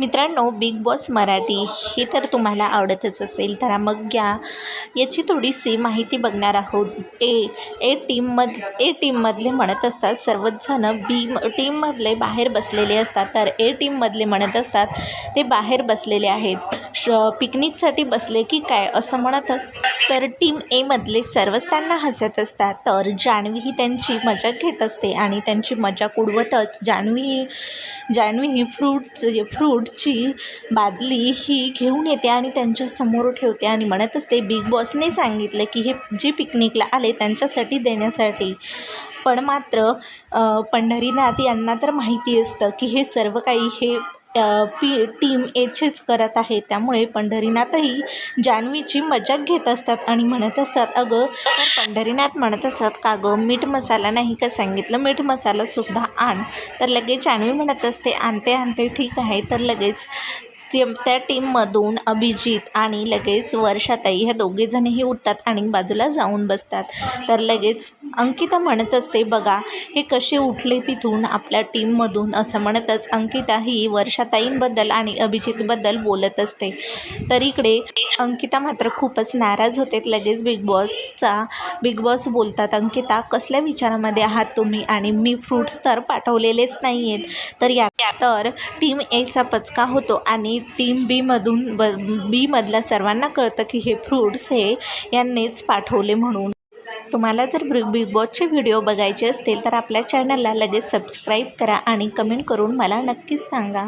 मित्रांनो big boss Marathi ही तर तुम्हाला आवडतच असेल. तर मग घ्या. याची थोडीशी माहिती बघणार आहोत. ए ए टीममध ए टीममधले म्हणत असतात सर्वच जणं बी टीममधले बाहेर बसलेले असतात. तर ए टीममधले म्हणत असतात ते बाहेर बसलेले आहेत. श पिकनिकसाठी बसले की काय असं म्हणतच? तर टीम एमधले सर्वच त्यांना हसत असतात. तर जान्हवी ही त्यांची मजा घेत असते आणि त्यांची मजा उडवतच जान्हवी ही जान्हवी ही फ्रूटच फ्रूटची बादली ही घेऊन येते आणि त्यांच्यासमोर ठेवते. आणि म्हणत असते बिग बॉसने सांगितलं की हे जे पिकनिकला आले त्यांच्यासाठी देण्यासाठी. पण मात्र पंढरीनाथ यांना तर माहिती असतं की हे सर्व काही हे पी टीम एचेच करत आहे. त्यामुळे पंढरीनाथही जान्हवीची मजाक घेत असतात आणि म्हणत असतात अगं तर पंढरीनाथ म्हणत असतात का गं? मीठ मसाला नाही का सांगितलं? मीठ मसालासुद्धा आण. तर लगेच जान्हवी म्हणत असते आणते आणते ठीक आहे. तर लगेच त्या टीममधून अभिजित आणि लगेच वर्षाताई ह्या दोघेजणही उठतात आणि बाजूला जाऊन बसतात. तर लगेच अंकिता म्हणत असते बघा हे कसे उठले तिथून आपल्या टीममधून? असं म्हणतच अंकिता ही वर्षाताईंबद्दल आणि अभिजितबद्दल बोलत असते. तर इकडे अंकिता मात्र खूपच नाराज होते. लगेच बिग बॉसचा बिग बॉस बोलतात अंकिता कसल्या विचारामध्ये आहात तुम्ही? आणि मी फ्रूट्स तर पाठवलेलेच नाही आहेत तर या तर टीम एचा पचका होतो आणि टीम बीमधून ब बीमधल्या सर्वांना कळतं की हे फ्रूट्स हे यांनीच पाठवले म्हणून. तुम्हाला जर बिग बिग बॉसचे व्हिडिओ बघायचे असतील तर आपल्या चॅनलला लगेच सबस्क्राईब करा आणि कमेंट करून मला नक्कीच सांगा.